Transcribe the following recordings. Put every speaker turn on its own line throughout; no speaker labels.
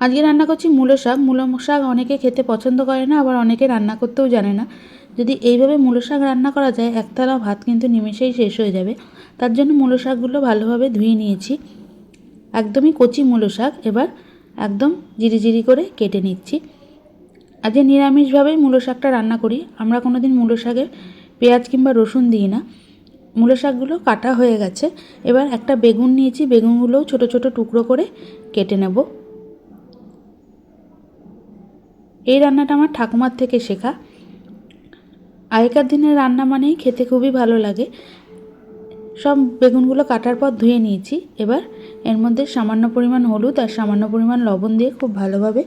আজকে রান্না করছি মূলো শাক। মূলো শাক অনেকে খেতে পছন্দ করে না, আবার অনেকে রান্না করতেও জানে না। যদি এইভাবে মূলো শাক রান্না করা যায়, একতলা ভাত কিন্তু নিমেষেই শেষ হয়ে যাবে। তার জন্য মূলো শাকগুলো ভালোভাবে ধুয়ে নিয়েছি। একদমই কচি মূলো শাক, এবার একদম জিরি করে কেটে নিচ্ছি। আজকে নিরামিষভাবেই মূলো শাকটা রান্না করি, আমরা কোনো দিন মূলো শাকে পেঁয়াজ কিংবা রসুন দিই না। মূলো শাকগুলো কাটা হয়ে গেছে, এবার একটা বেগুন নিয়েছি। বেগুনগুলোও ছোট ছোট টুকরো করে কেটে নেব। এই রান্নাটা আমার ঠাকুমার থেকে শেখা। আগেকার দিনের রান্না মানেই খেতে খুবই ভালো লাগে। সব বেগুনগুলো কাটার পর ধুয়ে নিয়েছি। এবার এর মধ্যে সামান্য পরিমাণ হলুদ আর সামান্য পরিমাণ লবণ দিয়ে খুব ভালোভাবে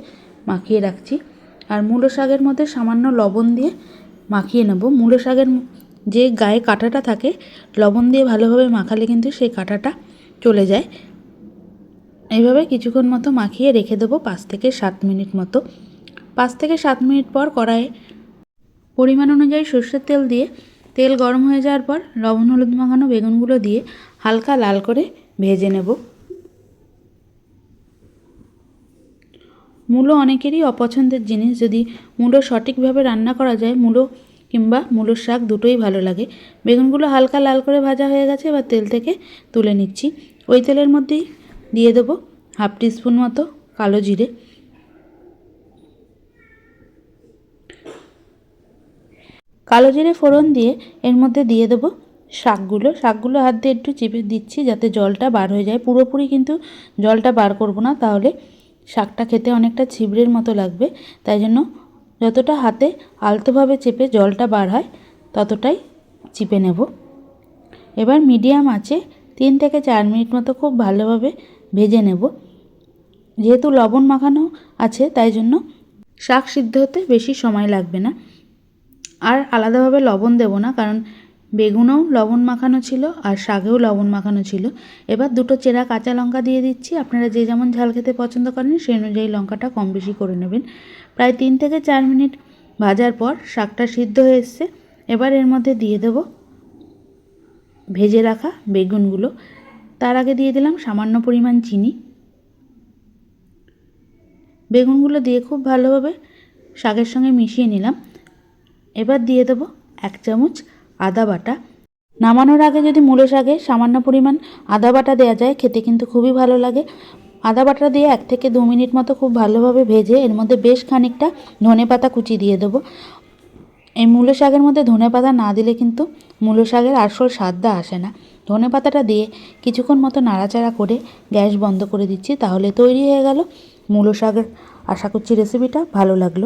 মাখিয়ে রাখছি। আর মূলো শাকের মধ্যে সামান্য লবণ দিয়ে মাখিয়ে নেব। মূলো শাকের যে গায়ে কাঁটাটা থাকে, লবণ দিয়ে ভালোভাবে মাখালে কিন্তু সেই কাঁটাটা চলে যায়। এইভাবে কিছুক্ষণ মতো মাখিয়ে রেখে দেবো পাঁচ থেকে সাত মিনিট মতো। পাঁচ থেকে সাত মিনিট পর কড়াইয়ে পরিমাণ অনুযায়ী সর্ষের তেল দিয়ে তেল গরম হয়ে যাওয়ার পর লবণ, হলুদ মাখানো বেগুনগুলো দিয়ে হালকা লাল করে ভেজে নেব। মূলো অনেকেরই অপছন্দের জিনিস। যদি মূলো সঠিকভাবে রান্না করা যায়, মূলো কিংবা মূলোর শাক দুটোই ভালো লাগে। বেগুনগুলো হালকা লাল করে ভাজা হয়ে গেছে, এবার তেল থেকে তুলে নিচ্ছি। ওই তেলের মধ্যেই দিয়ে দেবো হাফ টিস্পুন মতো কালো জিরে। কালো জিরে ফোড়ন দিয়ে এর মধ্যে দিয়ে দেবো শাকগুলো। শাকগুলো হাত দিয়ে একটু চিপে দিচ্ছি যাতে জলটা বার হয়ে যায়। পুরোপুরি কিন্তু জলটা বার করব না, তাহলে শাকটা খেতে অনেকটা ছিবড়ের মতো লাগবে। তাই জন্য যতটা হাতে আলতোভাবে চেপে জলটা বার হয়, ততটাই চিপে নেব। এবার মিডিয়াম আছে তিন থেকে চার মিনিট মতো খুব ভালোভাবে ভেজে নেব। যেহেতু লবণ মাখানো আছে, তাই জন্য শাক সিদ্ধ হতে বেশি সময় লাগবে না। আর আলাদাভাবে লবণ দেবো না, কারণ বেগুনেও লবণ মাখানো ছিল আর শাকেও লবণ মাখানো ছিল। এবার দুটো চেরা কাঁচা লঙ্কা দিয়ে দিচ্ছি। আপনারা যে যেমন ঝাল খেতে পছন্দ করেন সেই অনুযায়ী লঙ্কাটা কম বেশি করে নেবেন। প্রায় তিন থেকে চার মিনিট ভাজার পর শাকটা সিদ্ধ হয়ে এসছে। এবার এর মধ্যে দিয়ে দেবো ভেজে রাখা বেগুনগুলো। তার আগে দিয়ে দিলাম সামান্য পরিমাণ চিনি। বেগুনগুলো দিয়ে খুব ভালোভাবে শাকের সঙ্গে মিশিয়ে নিলাম। এবার দিয়ে দেবো এক চামচ আদা বাটা। নামানোর আগে যদি মূলো শাকে সামান্য পরিমাণ আদা বাটা দেওয়া যায়, খেতে কিন্তু খুবই ভালো লাগে। আদা বাটা দিয়ে এক থেকে দু মিনিট মতো খুব ভালোভাবে ভেজে এর মধ্যে বেশ খানিকটা ধনে পাতা কুচি দিয়ে দেবো। এই মূলো শাকের মধ্যে ধনে পাতা না দিলে কিন্তু মূলো শাকের আসল স্বাদটা আসে না। ধনে পাতাটা দিয়ে কিছুক্ষণ মতো নাড়াচাড়া করে গ্যাস বন্ধ করে দিচ্ছি, তাহলে তৈরি হয়ে গেল মূলো শাকের আশা করছি রেসিপিটা ভালো লাগল।